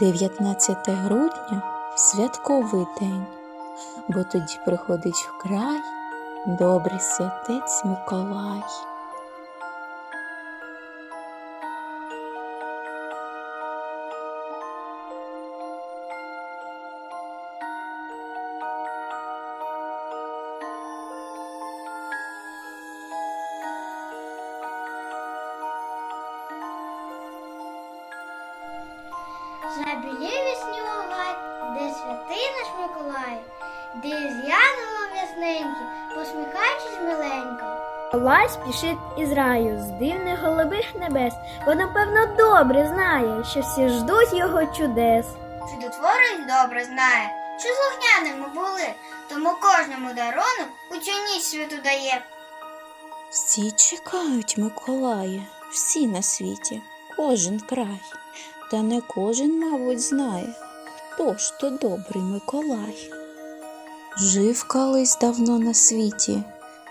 19 грудня святковий день, бо тоді приходить в край добрий святець Миколай. Забілєві снігова, де святий наш Миколай, де з янголом ясненький, посміхаючись миленько. Миколай спішить із раю з дивних голубих небес, бо напевно добре знає, що всі ждуть його чудес. Чудотворець добре знає, що слухняними були, тому кожному дарону у цю ніч святу дає. Всі чекають Миколая, всі на світі, кожен край. Та не кожен, мабуть, знає, хто ж то добрий Миколай. Жив колись давно на світі,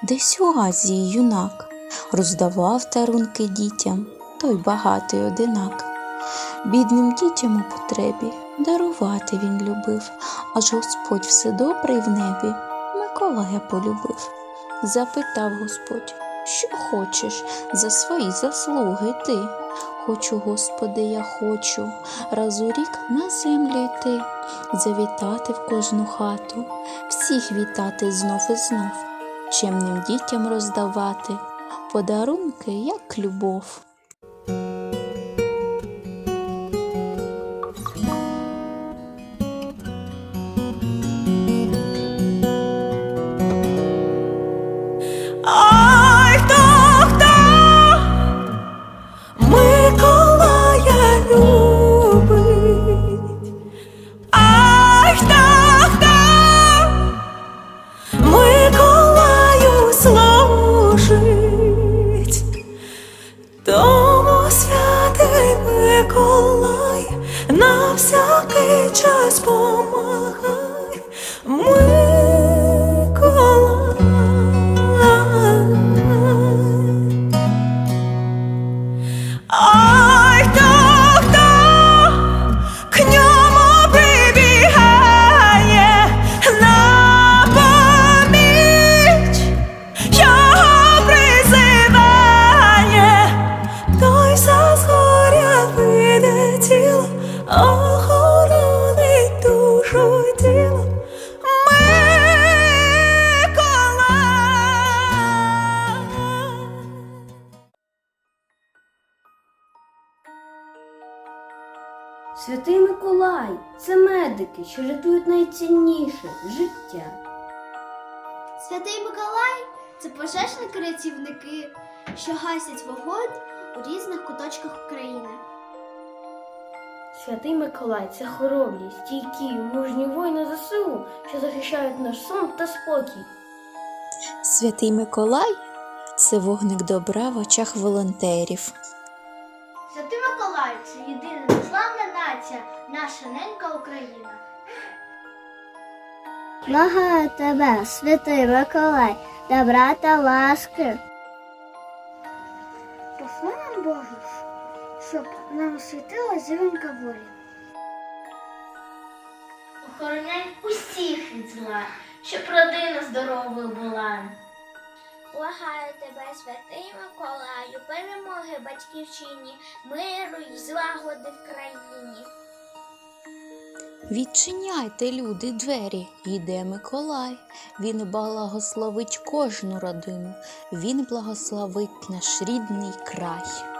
десь у Азії юнак, роздавав дарунки дітям, той багатий одинак. Бідним дітям у потребі дарувати він любив, аж Господь все добрий в небі Миколая полюбив. Запитав Господь, що хочеш за свої заслуги ти? Хочу, Господи, я хочу раз у рік на землю йти, завітати в кожну хату, всіх вітати знов і знов, чемним дітям роздавати подарунки, як любов. Oh! Святий Миколай це медики, що рятують найцінніше життя. Святий Миколай це пожежники рятівники, що гасять вогонь у різних куточках України. Святий Миколай це хоробрі, стійкі, мужні воїни ЗСУ, що захищають наш сон та спокій. Святий Миколай це вогник добра в очах волонтерів. Наша ненька Україна. Благаю тебе, святий Миколай, добра та ласки. Пошли нам Боже, щоб нам світила зіронька волі. Охороняй усіх від зла, щоб родина здоровою була. Благаю тебе, святий Миколаю, перемоги батьківщині, миру й злагоди в країні. Відчиняйте, люди, двері, йде Миколай. Він благословить кожну родину, він благословить наш рідний край.